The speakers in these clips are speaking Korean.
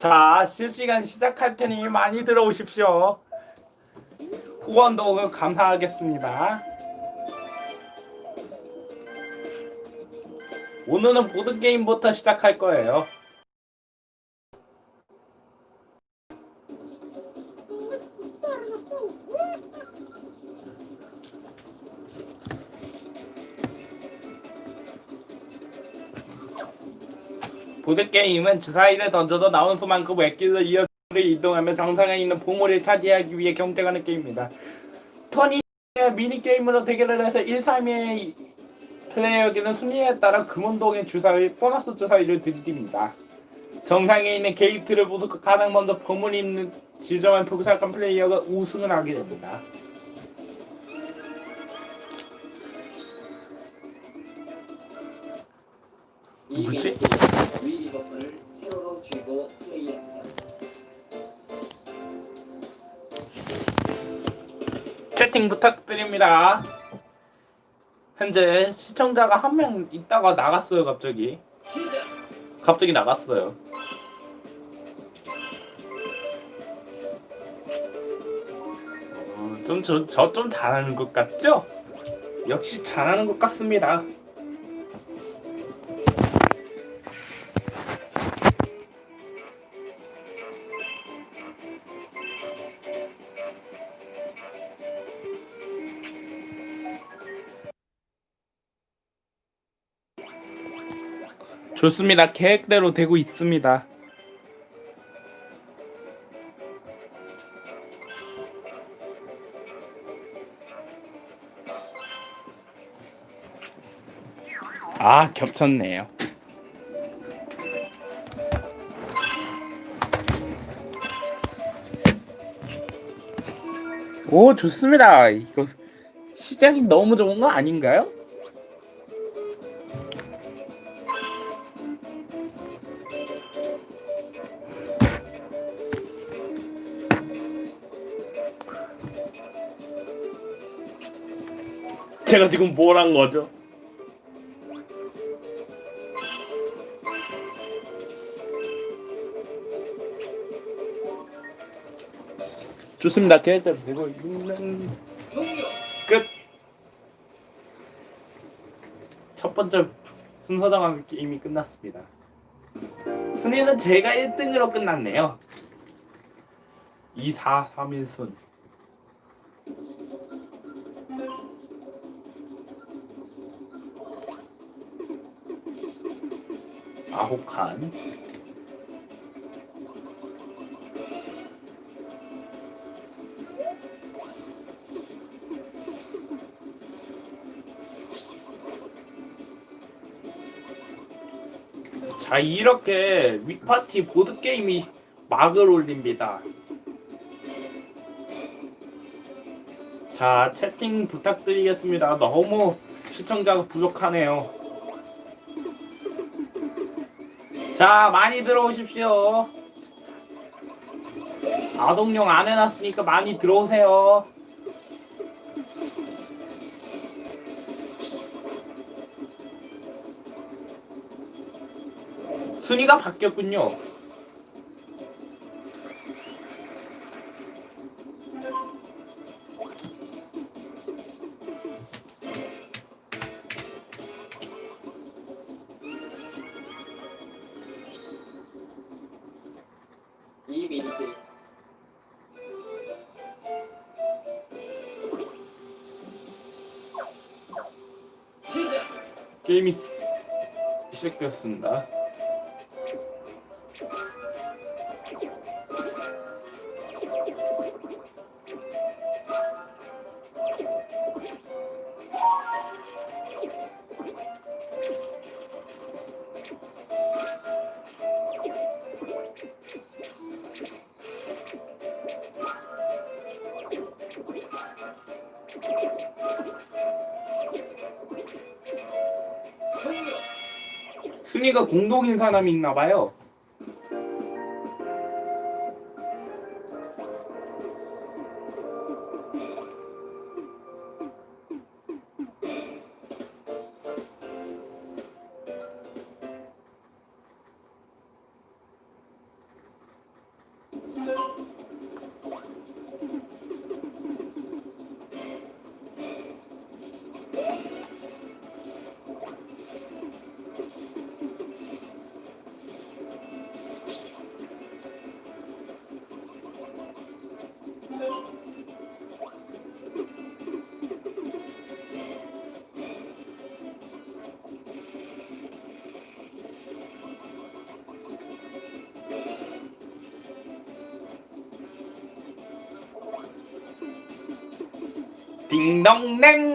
자, 실시간 시작할 테니 많이 들어오십시오. 후원도 감사하겠습니다. 오늘은 보드게임부터 시작할 거예요. 보드게임은 주사위를 던져서 나온 수만큼 웩길로 이어를 이동하며 정상에 있는 보물을 차지하기 위해 경쟁하는 게임입니다. 턴이 미니게임으로 대결을 해서 1, 3위의 플레이어에게는 순위에 따라 금운동의 주사위, 보너스 주사위를 드립니다. 정상에 있는 게이트를 부수고 가장 먼저 보물이 있는 지점을 포기한 플레이어가 우승을 하게 됩니다. 누구지? 채팅 부탁드립니다. 현재 시청자가 한 명 있다가 나갔어요, 갑자기. 갑자기 나갔어요. 어, 좀저 좀 잘하는 것 같죠? 역시 잘하는 것 같습니다. 좋습니다. 계획대로 되고 있습니다. 아, 겹쳤네요. 오, 좋습니다. 이거 시작이 너무 좋은 거 아닌가요? 제가 지금 뭘 한 거죠? 좋습니다. 계획대로 되고 있는! 끝. 첫 번째 순서 정하는 게임이 끝났습니다. 순위는 제가 1등으로 끝났네요. 2, 4, 3, 1순. 칸. 자 이렇게 윗파티 보드게임이 막을 올립니다. 자 채팅 부탁드리겠습니다. 너무 시청자가 부족하네요 자 많이 들어오십시오 아동용 안 해놨으니까 많이 들어오세요 순위가 바뀌었군요. 게임이 시작되었습니다. 공동인 사람이 있나 봐요. 딩동댕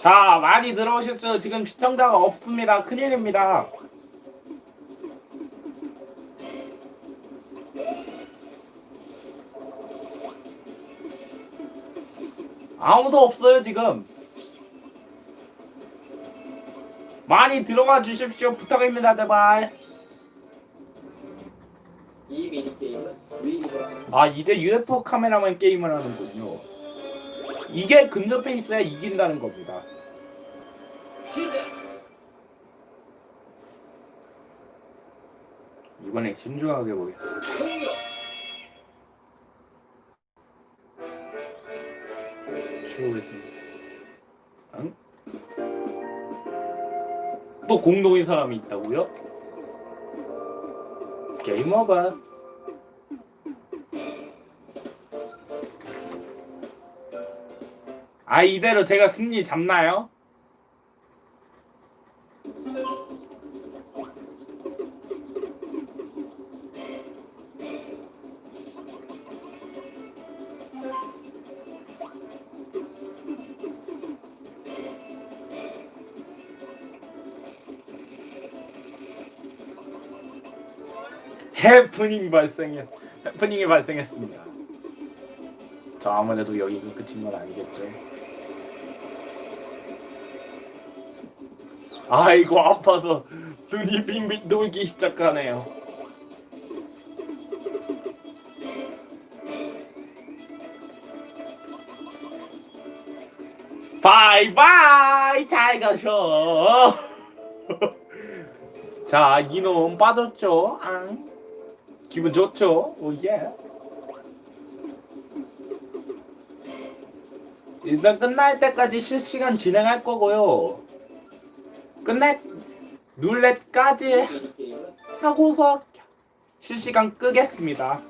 자 많이 들어오셨죠? 지금 시청자가 없습니다. 큰일입니다. 아무도 없어요 지금. 많이 들어와 주십시오. 부탁입니다 제발. 이 미니게임은 위입으로 아 이제 UFO 카메라만 게임을 하는군요 이게 근접해 있어야 이긴다는 겁니다! 이번에 신중하게 보겠습니다 승자 응? 또 공동인 사람이 있다고요? 게임 오버 아 이대로 제가 승리 잡나요? 해프닝 발생했 해프닝이 발생했습니다. 저 아무래도 여기 끝인 건 아니겠죠. 아이고 아파서 눈이 빙빙 돌기 시작하네요. 바이바이 잘 가셔. 자 이놈 빠졌죠? 앙. 기분 좋죠? 오예. 일단 끝날 때까지 실시간 진행할 거고요. 끝날 룰렛까지 하고서 실시간 끄겠습니다.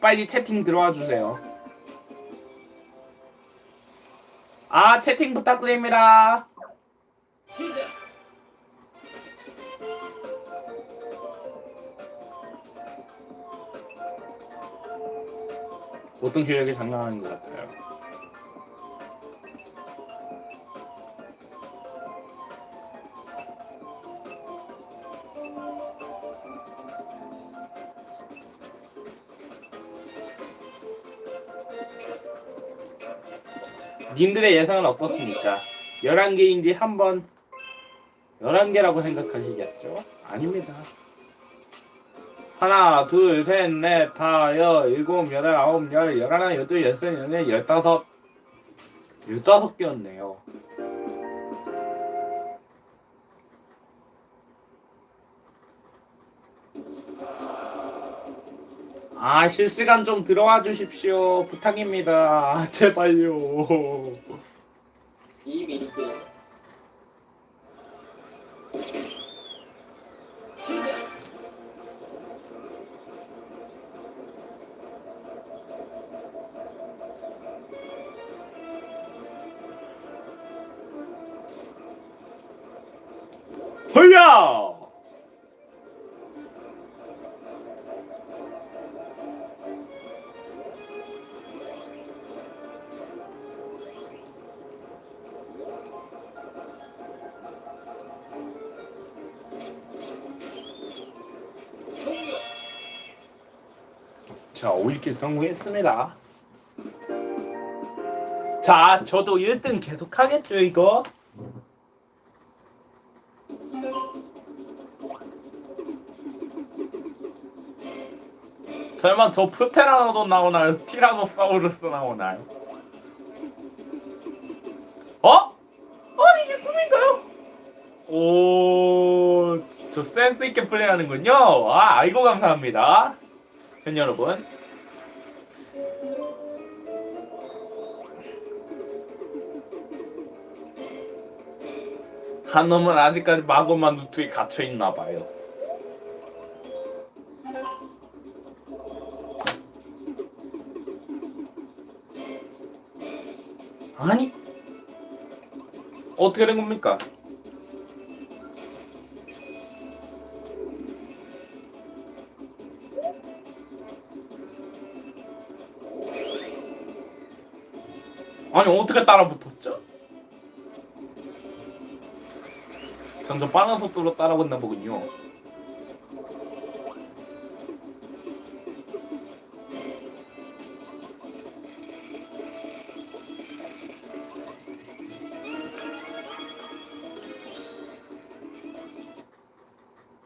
빨리 채팅 들어와 주세요. 아 채팅 부탁드립니다. 보통 실력이 장난 아닌 것 같아요. 님들의 예상은 어떻습니까? 11개인지 한번 11개라고 생각하시겠죠? 아닙니다. 하나, 둘, 셋, 넷, 다, 여, 일곱, 여덟, 아홉, 열, 열하나, 열둘, 열셋, 열넷, 열다섯, 열다섯 개였네요. 아, 실시간 좀 들어와 주십시오. 부탁입니다. 제발요. 이미 자, 5일길 성공했습니다. 자, 저도 1등 계속 하겠죠, 이거? 설마 저 프테라노도 나오나요? 티라노사우루스 나오나요? 어? 어, 이게 꿈인가요? 오, 저 센스 있게 플레이하는군요. 아, 아이고 감사합니다. 팬 여러분. 한 놈은 아직까지 마고만 루트에 갇혀 있나 봐요. 아니 어떻게 된 겁니까? 아니 어떻게 따라 붙었죠? 점점 빠른 속도로 따라붙나 보군요.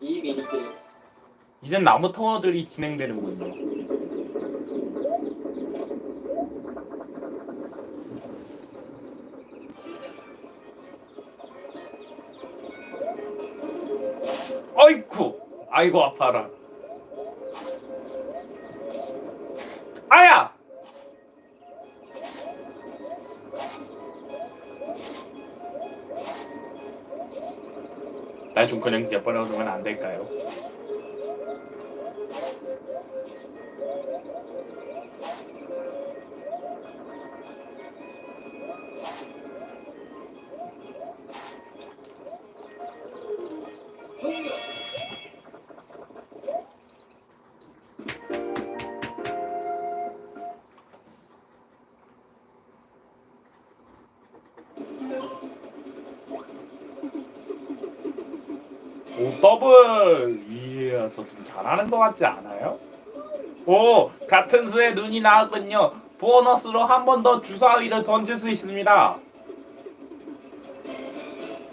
이 이젠 나무 터널들이 진행되는군요. 아이고 아파라. 아야! 날좀 그냥 내버려두면 안 될까요? 오. 더블. 이야 저 좀 잘하는 것 같지 않아요? 오 같은 수에 눈이 나왔군요. 보너스로 한 번 더 주사위를 던질 수 있습니다.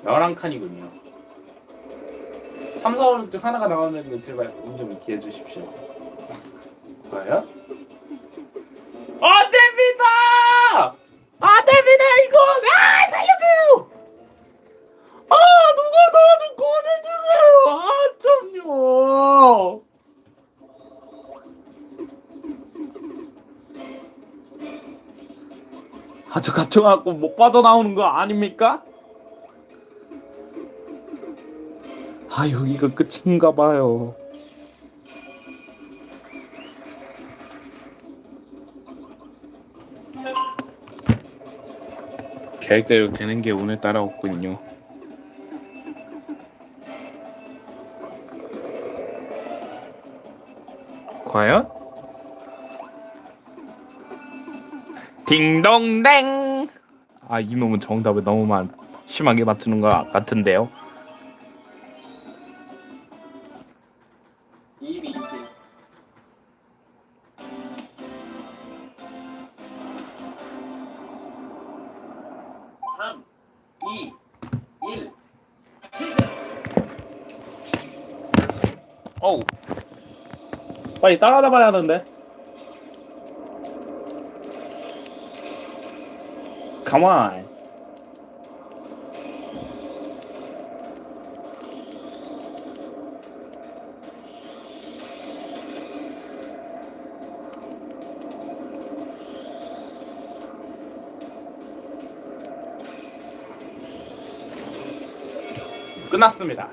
11칸이군요. 3, 4월 중 하나가 나오면 제발 운좀 기해 주십시오. 과연? 갇혀갖고 못 빠져나오는 거 아닙니까? 아 여기가 끝인가 봐요 계획대로 되는 게 오늘따라 없군요 과연? 딩동댕. 아 이놈은 정답을 너무 만 심하게 맞추는 것 같은데요. 빨리 따라잡아야 하는데 Come on 끝났습니다.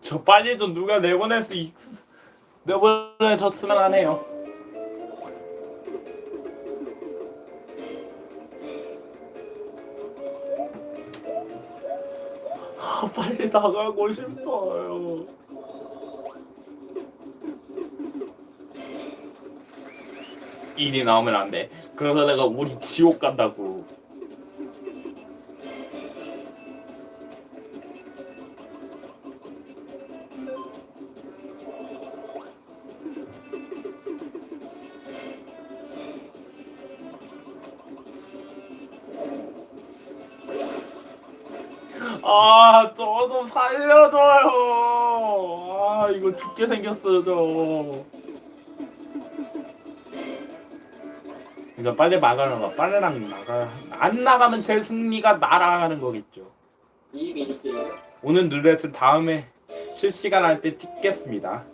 저 빨리 좀 누가 내보낼 수 있... 내보내줬으면 하네요. 아, 빨리 나가고 싶어요. 일이 나오면 안 돼. 그러다 내가 우리 지옥 간다고. 죽게 생겼어요, 저. 이거 빨리 막아라. 빨리랑 나가. 안 나가면 제 승리가 날아가는 거겠죠. 오늘 룰렛은 다음에 실시간 할 때 찍겠습니다.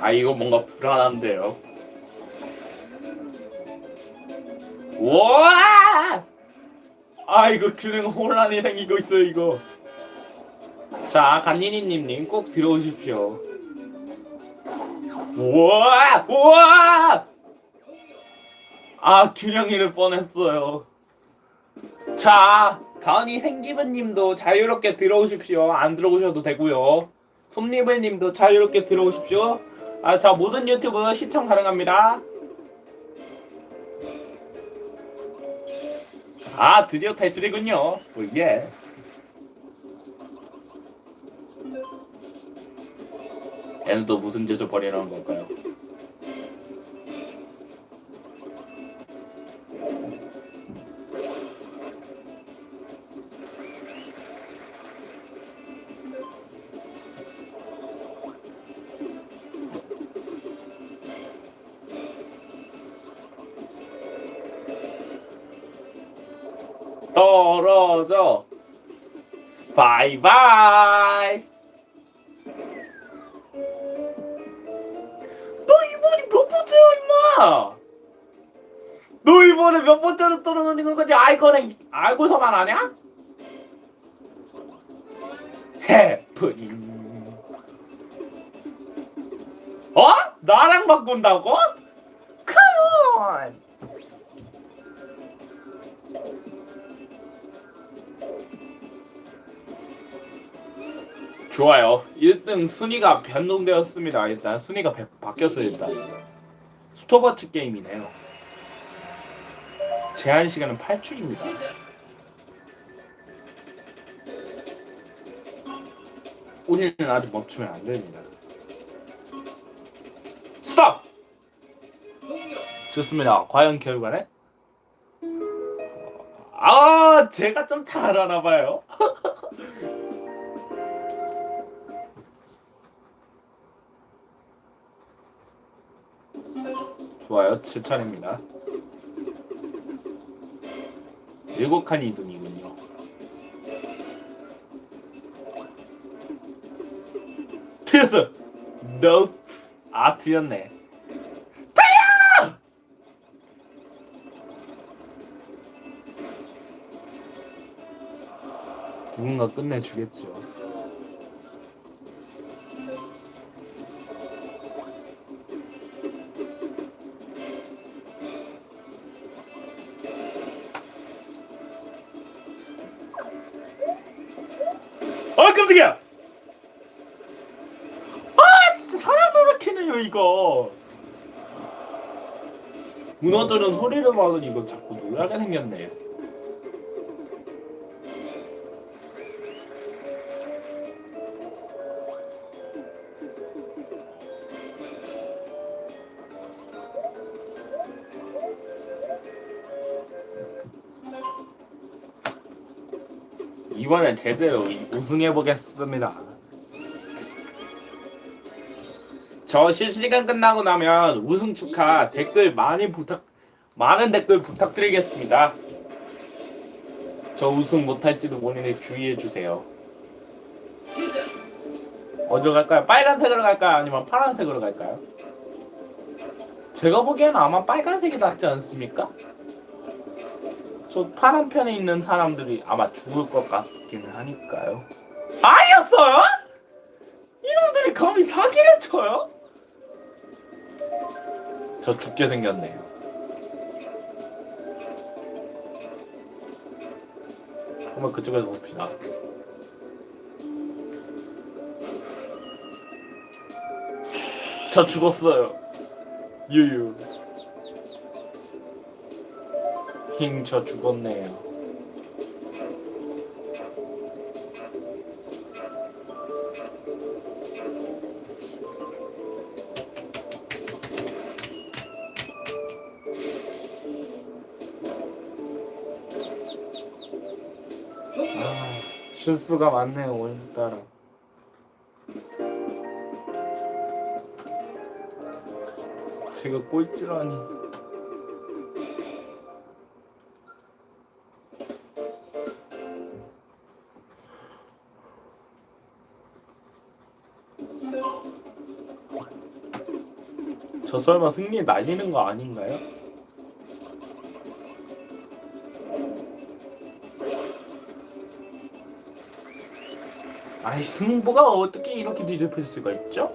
아 이거 뭔가 불안한데요. 와! 아 이거 균형 혼란이 생기고 있어요 이거. 자 간니니님님 꼭 들어오십시오. 우와! 우와! 아 균형 잃을 뻔했어요. 자 가은이 생기브님도 자유롭게 들어오십시오. 안 들어오셔도 되고요. 솜니블님도 자유롭게 들어오십시오. 아, 자 모든 유튜브 시청 가능합니다. 아, 드디어 탈출이군요. 오, 예. 얘는 또 무슨 짓을 벌이라는 걸까요? 떨어져. 바이바이. 너 이번이 몇 번째야, 임마? 너 이번에 몇 번째로 떨어지는 건지 알거나 알고서만 하냐? 해프닝. 어? 나랑 바꾼다고? 컴온! 좋아요. 1등 순위가 변동되었습니다. 일단 순위가 백- 바뀌었어요. 일단 스토버츠 게임이네요. 제한 시간은 8주입니다. 우리는 아직 멈추면 안 됩니다. 스톱! 좋습니다. 과연 결과는? 아, 제가 좀잘 알아나 봐요. 좋아요. 7차례입니다. 일곱 칸 이동이군요. 틀렸어. Nope. 아 틀렸네. 누군가 끝내주겠죠. 무너지는 소리를 받으니 이거 자꾸 놀라게 생겼네 이번엔 제대로 우승해 보겠습니다. 저 실시간 끝나고 나면 우승 축하 댓글 많이 부탁 많은 댓글 부탁드리겠습니다. 저 우승 못할지도 모르니 주의해 주세요. 어디로 갈까요? 빨간색으로 갈까요? 아니면 파란색으로 갈까요? 제가 보기에는 아마 빨간색이 낫지 않습니까? 저 파란 편에 있는 사람들이 아마 죽을 것 같기는 하니까요. 아니었어요? 이놈들이 감히 사기를 쳐요? 저 죽게 생겼네요. 한번 그쪽에서 봅시다. 저 죽었어요. 유유. 힝, 저 죽었네요. 실수가 많네요, 오늘따라. 제가 꼴찌라니. 저 설마 승리 날리는 거 아닌가요? 아니 승부가 어떻게 이렇게 뒤집힐 수가 있죠?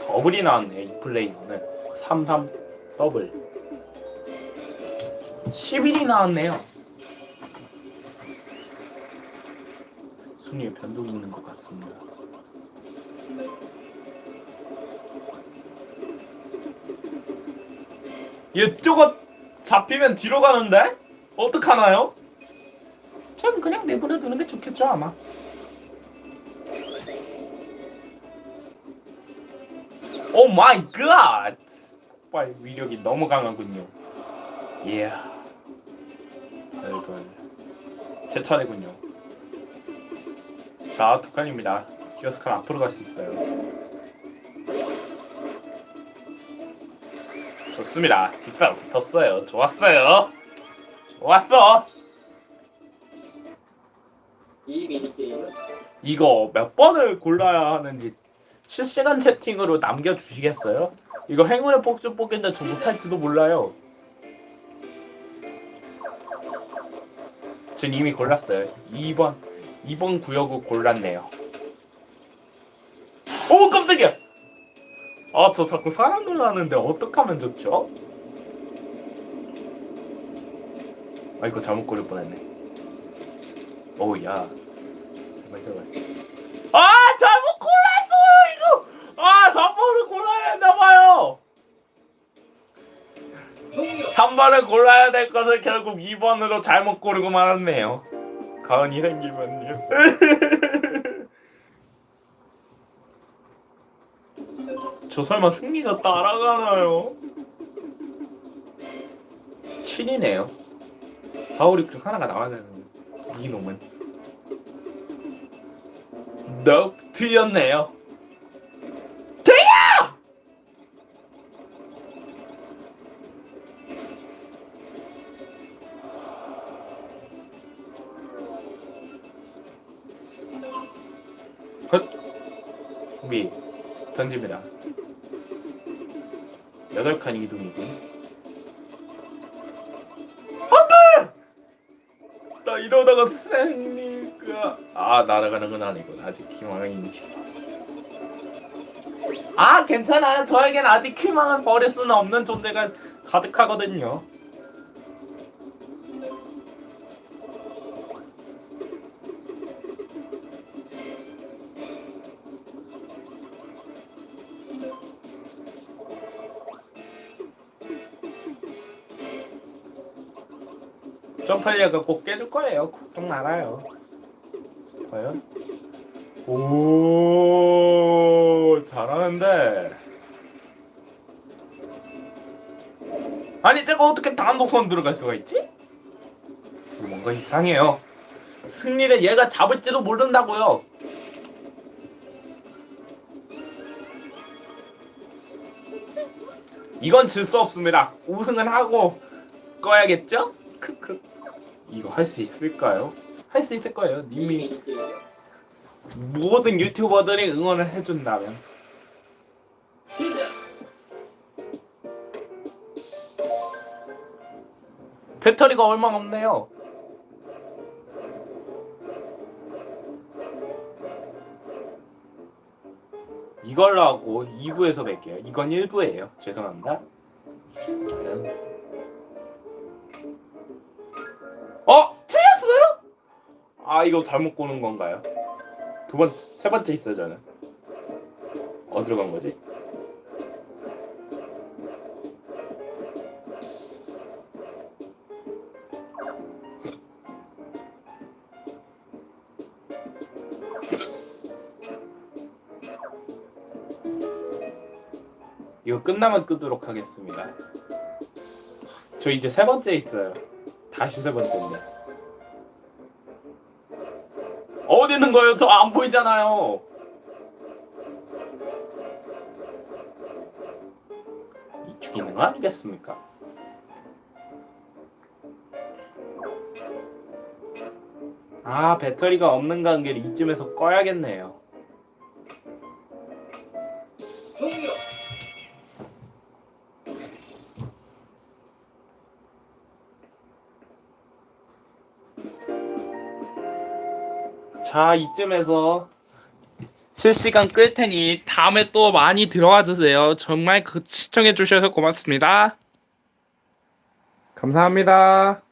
더블이 나왔네 이 플레이어는 33 더블 11이 나왔네요 순위에 변동이 있는 것 같습니다 이쪽은 잡히면 뒤로 가는데? 어떡하나요? 전 그냥 내버려 두는 게 좋겠죠 아마. 오 마이 갓! 폭발 위력이 너무 강하군요. 이야 아이고 제 차례군요. 자 두 칸입니다. 기어스 칸 앞으로 갈 수 있어요. 좋습니다. 뒷발 붙었어요. 좋았어요 좋았어 이 미니게임은 이거 몇 번을 골라야 하는지 실시간 채팅으로 남겨주시겠어요? 이거 행운의 폭주 뽑겠는데 저 못할지도 몰라요. 전 이미 골랐어요. 2번 2번 구역을 골랐네요. 오 깜짝이야! 아 저 자꾸 사람 놀라는데 어떡하면 좋죠? 아 이거 잘못 고를 뻔했네. 오야. 제발 제발. 아 잘못 골랐어요 이거! 아 3번을 골라야 했나봐요! 종료 3번을 골라야 될 것을 결국 2번으로 잘못 고르고 말았네요. 가은이 생기면요 저 설마 승리가 따라가나요? 7이네요 하울이 중 하나가 나와야 되는데 이놈은. 넉 위, 던집니다. 여덟 칸 이동이고 생리가 아 날아가는 건 아니고 아직 희망이 있어. 아 괜찮아요. 저에겐 아직 희망을 버릴 수는 없는 존재가 가득하거든요 점프리아가 꼭 깨줄 거예요. 걱정 말아요. 과연? 오 잘하는데. 아니 제가 어떻게 단독선 들어갈 수가 있지? 뭔가 이상해요. 승리를 얘가 잡을지도 모른다고요. 이건 질 수 없습니다. 우승은 하고 꺼야겠죠? 크크 이거 할 수 있을까요? 할 수 있을 거예요 이 님이 미니게임은 모든 유튜버들이 응원을 해준다면 배터리가 얼마 없네요. 이걸로 하고 2부에서 뵐게요. 이건 1부예요. 죄송합니다. 아 이거 잘못 고는 건가요? 두 번, 세 번째 있어요 저는. 어디로 간 거지? 이거 끝나면 끄도록 하겠습니다. 저 이제 세 번째 있어요. 다시 세 번째인데. 어디 있는 거예요? 저 안 보이잖아요. 있는 거 아니겠습니까? 아 배터리가 없는 관계를 이쯤에서 꺼야겠네요. 자 이쯤에서 실시간 끌 테니 다음에 또 많이 들어와 주세요. 정말 그 시청해 주셔서 고맙습니다. 감사합니다.